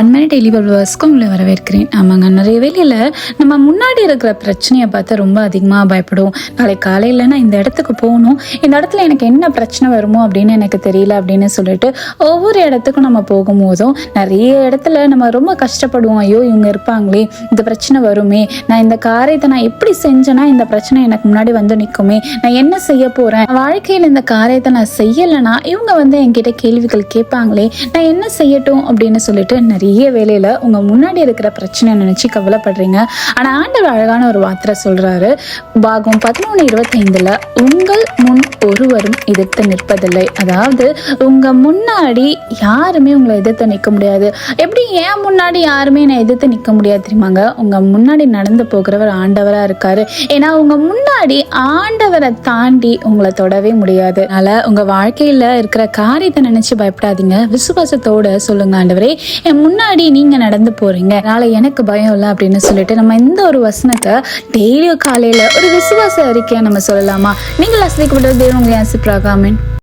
அன்மேரி daily பல்வர்ஸ்க்கு உங்களை வரவேற்கிறேன். ஆமாங்க நிறைய வேலையில் நம்ம முன்னாடி இருக்கிற பிரச்சனையை பார்த்து ரொம்ப அதிகமாக பயப்படும். நாளை காலையில் நான் இந்த இடத்துக்கு போகணும். இந்த இடத்துல எனக்கு என்ன பிரச்சனை வருமோ அப்படின்னு எனக்கு தெரியல அப்படின்னு சொல்லிட்டு ஒவ்வொரு இடத்துக்கும் நம்ம போகும்போதும் நிறைய இடத்துல நம்ம ரொம்ப கஷ்டப்படுவோம். ஐயோ இவங்க இருப்பாங்களே இந்த பிரச்சனை வருமே நான் இந்த காரியத்தை நான் எப்படி செஞ்சேன்னா இந்த பிரச்சனை எனக்கு முன்னாடி வந்து நிற்குமே நான் என்ன செய்ய போகிறேன் வாழ்க்கையில் இந்த காரியத்தை நான் செய்யலைன்னா இவங்க வந்து என்கிட்ட கேள்விகள் கேட்பாங்களே நான் என்ன செய்யட்டும் அப்படின்னு சொல்லிட்டு நிறைய வேலையில் உங்கள் முன்னாடி இருக்கிற பிரச்சனை நினச்சி கவலைப்படுறீங்க. ஆனால் ஆண்டவர் அழகான ஒரு வார்த்தை சொல்கிறாரு பாகம் பதினொன்று இருபத்தைந்தில் உங்கள் முன் ஒருவரும் எதிர்த்து நிற்பதில்லை. அதாவது உங்கள் முன்னாடி யாருமே உங்களை எதிர்த்து நிற்க முடியாது. எப்படி ஏன் முன்னாடி யாருமே என்னை எதிர்த்து நிற்க முடியாது தெரியுமாங்க? உங்கள் முன்னாடி நடந்து போகிறவர் ஆண்டவராக இருக்காரு. ஏன்னா உங்கள் முன்னாடி ஆண்டவரை தாண்டி உங்களை தொடவே முடியாது. அதனால் உங்கள் வாழ்க்கையில் இருக்கிற காரியத்தை நினச்சி பயப்படாதீங்க. விசுவாசத்தோட சொல்லுங்க ஆண்டவரே. என் முன் முன்னாடி நீங்கள் நடந்து போகிறீங்க அதனால் எனக்கு பயம் இல்லை அப்படின்னு சொல்லிட்டு நம்ம இந்த ஒரு வசனத்தை டெய்லியும் காலையில் ஒரு விசுவாச அறிக்கையாக நம்ம சொல்லலாமா? நீங்கள் அசதிக்கப்பட்ட தேவன் உங்களை ஆசிப்ராகாமன்